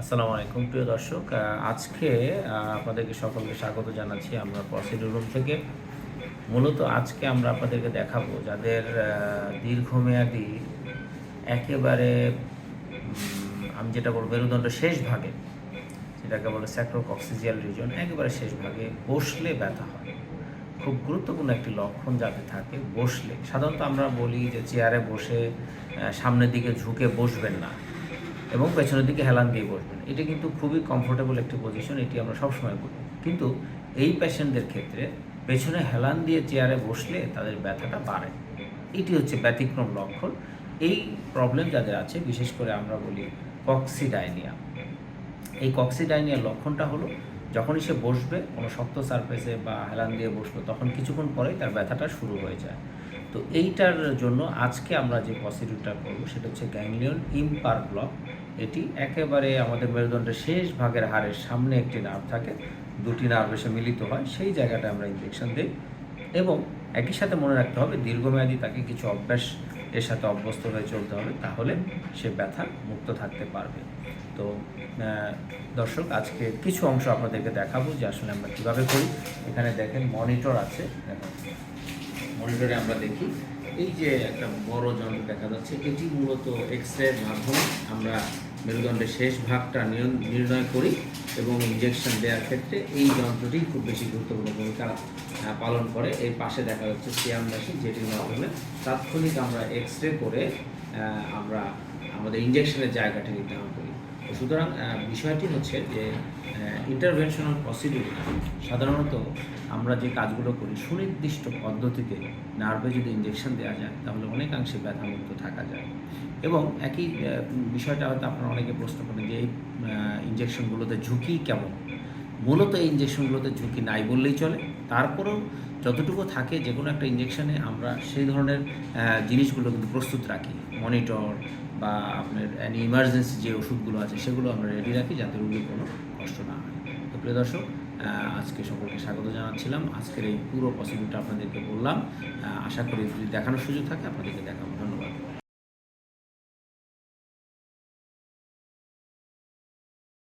আসসালামু আলাইকুম, প্রিয় দর্শক। আজকে আপনাদেরকে সকলকে স্বাগত জানাচ্ছি আমরা প্রসিডিউর রুম থেকে। মূলত আজকে আমরা আপনাদেরকে দেখাবো যাদের দীর্ঘমেয়াদী, একেবারে আমি যেটা বলব, মেরুদণ্ড শেষ ভাগে, যেটাকে বলে স্যাক্রোকক্সিজিয়াল রিজন একেবারে শেষ ভাগে বসলে ব্যথা হয়। খুব গুরুত্বপূর্ণ একটি লক্ষণ যাতে থাকে, বসলে। সাধারণত আমরা বলি যে চেয়ারে বসে সামনের দিকে ঝুঁকে বসবেন না। এবং পেছনের দিকে হেলান দিয়ে বসবেন। এটা কিন্তু খুবই কমফোর্টেবল একটি পজিশন এটি আমরা সবসময় বলি। কিন্তু এই পেশেন্টদের ক্ষেত্রে পেছনে হেলান দিয়ে চেয়ারে বসলে তাদের ব্যথাটা বাড়ে। এটি হচ্ছে ব্যতিক্রম লক্ষণ। এই প্রবলেম যাদের আছে, বিশেষ করে আমরা বলি কক্সিডাইনিয়া এই কক্সিডাইনিয়ার লক্ষণটা হলো, যখনই সে বসবে, কোনো শক্ত সারফেসে বা হেলান দিয়ে বসবে তখন কিছুক্ষণ পরেই তার ব্যথাটা শুরু হয়ে যায়। তো এইটার জন্য আজকে আমরা যে প্রসিডিউরটা করব, সেটা হচ্ছে গ্যাংলিয়ন ইম্পার ব্লক এটি একেবারে আমাদের মেরুদণ্ডের শেষ ভাগের হাড়ের সামনে একটি নার্ভ থাকে। দুটি নার্ভ এসে মিলিত হয়, সেই জায়গাটা আমরা ইনজেকশন দিই এবং একই সাথে মনে রাখতে হবে, দীর্ঘমেয়াদী তাকে কিছু অভ্যাস এর সাথে অভ্যস্ত হয়ে চলতে হবে, তাহলে সে ব্যথা মুক্ত থাকতে পারবে। তো দর্শক, আজকে কিছু অংশ আপনাদেরকে দেখাবো যে আসলে আমরা কীভাবে করি। এখানে দেখেন মনিটর আছে। মনিটরে আমরা দেখি এই যে একটা বড় যন্ত্র দেখা যাচ্ছে, এটি মূলত এক্স রের মাধ্যমে আমরা মেরুদণ্ডের শেষ ভাগটা নির্ণয় করি এবং ইঞ্জেকশন দেওয়ার ক্ষেত্রে এই যন্ত্রটি খুব বেশি গুরুত্বপূর্ণ ভূমিকা পালন করে। এই পাশে দেখা যাচ্ছে সিয়াম মেশিন যেটির মাধ্যমে তাৎক্ষণিক আমরা এক্স রে করে আমরা, আমাদের ইঞ্জেকশনের জায়গাটি নির্ধারণ করি। সুতরাং বিষয়টি হচ্ছে যে ইন্টারভেনশনাল প্রসিডিউর সাধারণত আমরা যে কাজগুলো করি সুনির্দিষ্ট পদ্ধতিতে নার্ভে যদি ইঞ্জেকশন দেওয়া যায়, তাহলে অনেকাংশে ব্যথামুক্ত থাকা যায়। এবং একই বিষয়টা হয়তো আপনারা অনেকে প্রশ্ন করেন যে, এই ইঞ্জেকশনগুলোতে ঝুঁকি কেমন? মূলত এই ইঞ্জেকশনগুলোতে ঝুঁকি নাই বললেই চলে। তারপরেও যতটুকু থাকে যে কোনো একটা ইঞ্জেকশানে আমরা সেই ধরনের জিনিসগুলো কিন্তু প্রস্তুত রাখি। মনিটর বা আপনার অ্যানি ইমার্জেন্সি যে ওষুধগুলো আছে সেগুলো আমরা রেডি রাখি যাতে রোগীর কোনো কষ্ট না হয়। তো প্রিয় দর্শক আজকে সকলকে স্বাগত জানাচ্ছিলাম। আজকের এই পুরো প্রসিডিউরটা আপনাদেরকে বললাম। আশা করি যদি দেখানোর সুযোগ থাকে, আপনাদেরকে দেখাবো। ধন্যবাদ।